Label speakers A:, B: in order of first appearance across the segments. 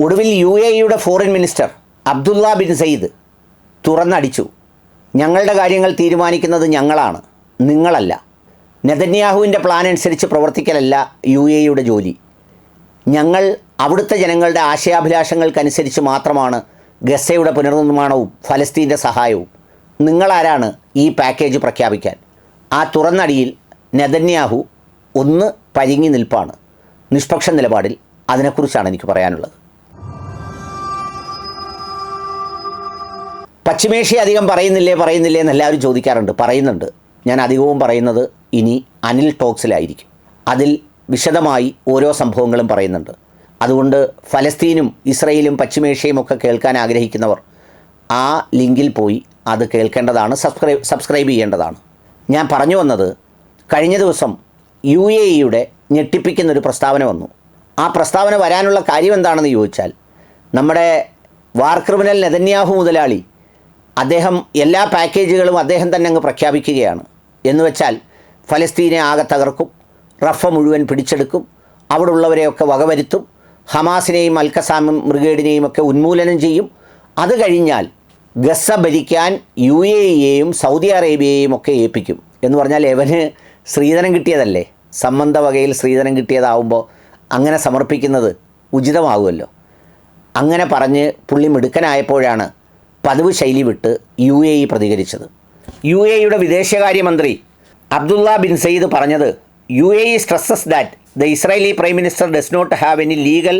A: ഒടുവിൽ U A ഇയുടെ foreign minister Abdullah bin Zayed തുറന്നടിച്ചു. ഞങ്ങളുടെ കാര്യങ്ങൾ തീരുമാനിക്കുന്നത് ഞങ്ങളാണ് നിങ്ങളല്ല. നെതന്യാഹുവിന്റെ പ്ലാൻ അനുസരിച്ച് പ്രവർത്തിക്കലല്ല യു എ ഇയുടെ ജോലി. ഞങ്ങൾ അവിടുത്തെ ജനങ്ങളുടെ ആശയാഭിലാഷങ്ങൾക്കനുസരിച്ച് മാത്രമാണ് ഗസയുടെ പുനർനിർമ്മാണവും ഫലസ്തീന്റെ സഹായവും. നിങ്ങളാരാണ് ഈ പാക്കേജ് പ്രഖ്യാപിക്കാൻ? ആ തുറന്നടിയിൽ നെതന്യാഹു ഒന്ന് പരിങ്ങി നിൽപ്പാണ്. നിഷ്പക്ഷ നിലപാടിൽ അതിനെക്കുറിച്ചാണ് എനിക്ക് പറയാനുള്ളത്. പശ്ചിമേഷ്യ അധികം പറയുന്നില്ലേ പറയുന്നില്ലേ എന്ന് എല്ലാവരും ചോദിക്കാറുണ്ട് പറയുന്നുണ്ട്. ഞാൻ അധികവും പറയുന്നത് ഇനി അനിൽ ടോക്സിലായിരിക്കും. അതിൽ വിശദമായി ഓരോ സംഭവങ്ങളും പറയുന്നുണ്ട്. അതുകൊണ്ട് ഫലസ്തീനും ഇസ്രയേലും പശ്ചിമേഷ്യയും ഒക്കെ കേൾക്കാൻ ആഗ്രഹിക്കുന്നവർ ആ ലിങ്കിൽ പോയി അത് കേൾക്കേണ്ടതാണ് സബ്സ്ക്രൈബ് സബ്സ്ക്രൈബ് ചെയ്യേണ്ടതാണ്. ഞാൻ പറഞ്ഞു വന്നത് കഴിഞ്ഞ ദിവസം യു എ ഇയുടെ ഞെട്ടിപ്പിക്കുന്നൊരു പ്രസ്താവന വന്നു. ആ പ്രസ്താവന വരാനുള്ള കാര്യം എന്താണെന്ന് ചോദിച്ചാൽ നമ്മുടെ വാർ ക്രിമിനൽ നെതന്യാഹു മുതലാളി അദ്ദേഹം എല്ലാ പാക്കേജുകളും അദ്ദേഹം തന്നെ അങ്ങ് പ്രഖ്യാപിക്കുകയാണ്. എന്ന് വെച്ചാൽ ഫലസ്തീനെ ആകെ തകർക്കും റഫ മുഴുവൻ പിടിച്ചെടുക്കും അവിടെ ഉള്ളവരെയൊക്കെ വകവരുത്തും ഹമാസിനെയും അൽക്കസാമും ബ്രിഗേഡിനെയും ഒക്കെ ഉന്മൂലനം ചെയ്യും. അത് കഴിഞ്ഞാൽ ഗസ ഭരിക്കാൻ യു എ ഇയെയും സൗദി അറേബ്യയെയും ഒക്കെ ഏൽപ്പിക്കും. എന്ന് പറഞ്ഞാൽ എവന് സ്ത്രീധനം കിട്ടിയതല്ലേ? സംബന്ധ വകയിൽ സ്ത്രീധനം കിട്ടിയതാവുമ്പോൾ അങ്ങനെ സമർപ്പിക്കുന്നത് ഉചിതമാകുമല്ലോ. അങ്ങനെ പറഞ്ഞ് പുള്ളി മിടുക്കനായപ്പോഴാണ് പതിവ് ശൈലി വിട്ട് യു എ ഇ പ്രതികരിച്ചത്. യു എ ഇയുടെ വിദേശകാര്യമന്ത്രി അബ്ദുള്ള ബിൻ സയ്യിദ് പറഞ്ഞത് U A E stresses that the Israeli prime minister does not have any legal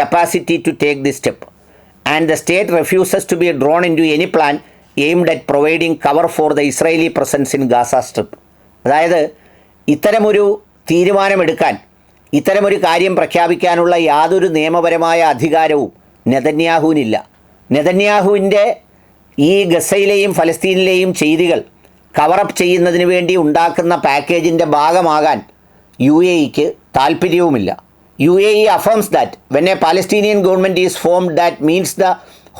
A: capacity to take the step. And the state refuses to be drawn into any plan aimed at providing cover for the Israeli presence in Gaza strip. അതായത് ഇത്തരമൊരു തീരുമാനമെടുക്കാൻ ഇത്തരമൊരു കാര്യം പ്രഖ്യാപിക്കാനുള്ള യാതൊരു നിയമപരമായ അധികാരവും നെതന്യാഹുവിനില്ല. നെതന്യാഹുവിന്റെ ഈ ഗസയിലെയും ഫലസ്തീനിലെയും ചെയ്തികൾ കവറപ്പ് ചെയ്യുന്നതിന് വേണ്ടി ഉണ്ടാക്കുന്ന പാക്കേജിന്റെ ഭാഗമാകാൻ യു എ ഇക്ക് താല്പര്യവുമില്ല U A E affirms that when a Palestinian government is form that means the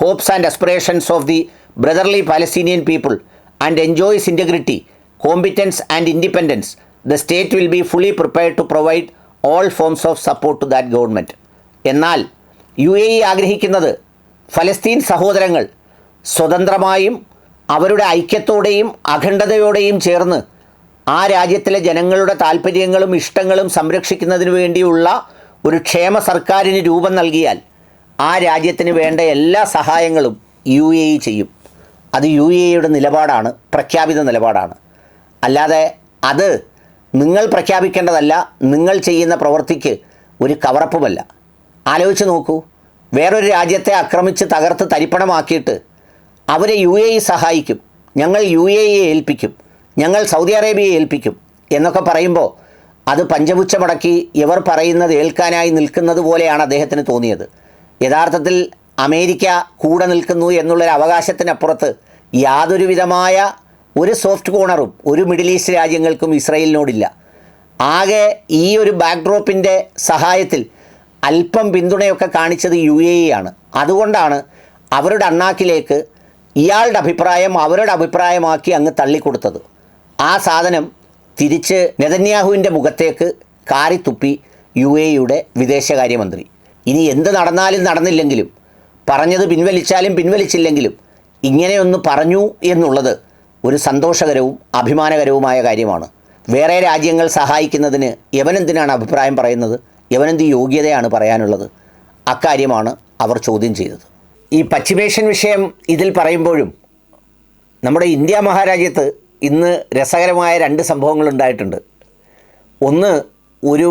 A: hopes and aspirations of the brotherly Palestinian people and enjoys integrity competence and independence the state will be fully prepared to provide all forms of support to that government എന്നാൽ U A E ആഗ്രഹിക്കുന്നത് ഫലസ്തീൻ സഹോദരങ്ങൾ സ്വതന്ത്രമായും അവരുടെ ഐക്യത്തോടെയും അഖണ്ഡതയോടെയും ചേർന്ന് ആ രാജ്യത്തിലെ ജനങ്ങളുടെ താല്പര്യങ്ങളും ഇഷ്ടങ്ങളും സംരക്ഷിക്കുന്നതിന് വേണ്ടിയുള്ള ഒരു ക്ഷേമ സർക്കാരിന് രൂപം നൽകിയാൽ ആ രാജ്യത്തിന് വേണ്ട എല്ലാ സഹായങ്ങളും യു എ ഇ ചെയ്യും. അത് യു എ ഇയുടെ നിലപാടാണ് പ്രഖ്യാപിത നിലപാടാണ്. അല്ലാതെ അത് നിങ്ങൾ പ്രഖ്യാപിക്കേണ്ടതല്ല നിങ്ങൾ ചെയ്യുന്ന പ്രവൃത്തിക്ക് ഒരു കവറപ്പുമല്ല. ആലോചിച്ച് നോക്കൂ വേറൊരു രാജ്യത്തെ ആക്രമിച്ച് തകർത്ത് തരിപ്പണമാക്കിയിട്ട് അവരെ യു എ ഇ സഹായിക്കും. ഞങ്ങൾ യു എ ഇയെ ഏൽപ്പിക്കും. ഞങ്ങൾ സൗദി അറേബ്യയെ ഏൽപ്പിക്കും. എന്നൊക്കെ പറയുമ്പോൾ അത് പഞ്ചപുച്ഛ മടക്കി ഇവർ പറയുന്നത് ഏൽക്കാനായി നിൽക്കുന്നത് പോലെയാണ് അദ്ദേഹത്തിന് തോന്നിയത്. യഥാർത്ഥത്തിൽ അമേരിക്ക കൂടെ നിൽക്കുന്നു എന്നുള്ളൊരു അവകാശത്തിനപ്പുറത്ത് യാതൊരു വിധമായ ഒരു സോഫ്റ്റ് കോണറും ഒരു മിഡിൽ ഈസ്റ്റ് രാജ്യങ്ങൾക്കും ഇസ്രയേലിനോടില്ല. ആകെ ഈ ഒരു ബാക്ക്ഡ്രോപ്പിന്റെ സഹായത്തിൽ അല്പം പിന്തുണയൊക്കെ കാണിച്ചത് യു എ ആണ്. അതുകൊണ്ടാണ് അവരുടെ അണ്ണാക്കിലേക്ക് ഇയാളുടെ അഭിപ്രായം അവരുടെ അഭിപ്രായമാക്കി അങ്ങ് തള്ളിക്കൊടുത്തത്. ആ സാധനം തിരിച്ച് നെതന്യാഹുവിന്റെ മുഖത്തേക്ക് കാറിത്തുപ്പി യു എ യുടെ വിദേശകാര്യമന്ത്രി. ഇനി എന്ത് നടന്നാലും നടന്നില്ലെങ്കിലും പറഞ്ഞത് പിൻവലിച്ചാലും പിൻവലിച്ചില്ലെങ്കിലും ഇങ്ങനെയൊന്ന് പറഞ്ഞു എന്നുള്ളത് ഒരു സന്തോഷകരവും അഭിമാനകരവുമായ കാര്യമാണ്. വേറെ രാജ്യങ്ങൾ സഹായിക്കുന്നതിന് യവനെന്തിനാണ് അഭിപ്രായം പറയുന്നത്? യവനെന്ത് യോഗ്യതയാണ് പറയാനുള്ളത്? അക്കാര്യമാണ് അവർ ചോദ്യം ചെയ്തത്. ഈ പശ്ചിമേഷ്യൻ വിഷയം ഇതിൽ പറയുമ്പോഴും നമ്മുടെ ഇന്ത്യ മഹാരാജ്യത്ത് ഇന്ന് രസകരമായ രണ്ട് സംഭവങ്ങൾ ഉണ്ടായിട്ടുണ്ട്. ഒന്ന് ഒരു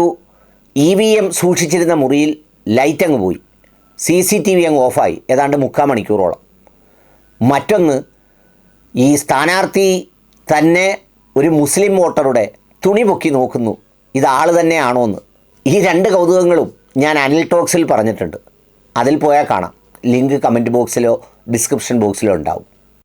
A: ഇ വി എം സൂക്ഷിച്ചിരുന്ന മുറിയിൽ ലൈറ്റ് അങ്ങ് പോയി. സി സി ടി വി അങ്ങ് ഓഫായി ഏതാണ്ട് മുക്കാൽ മണിക്കൂറോളം. മറ്റൊന്ന് ഈ സ്ഥാനാർത്ഥി തന്നെ ഒരു മുസ്ലിം വോട്ടറുടെ തുണി പൊക്കി നോക്കുന്നു. ഇത് ആൾ തന്നെയാണോ എന്ന് ഈ രണ്ട് കൗതുകങ്ങളും ഞാൻ അനിൽ ടോക്സിൽ പറഞ്ഞിട്ടുണ്ട്. അതിൽ പോയാൽ കാണാം. ലിങ്ക് കമന്റ് ബോക്സിലോ ഡിസ്ക്രിപ്ഷൻ ബോക്സിലോ ഉണ്ടാവും.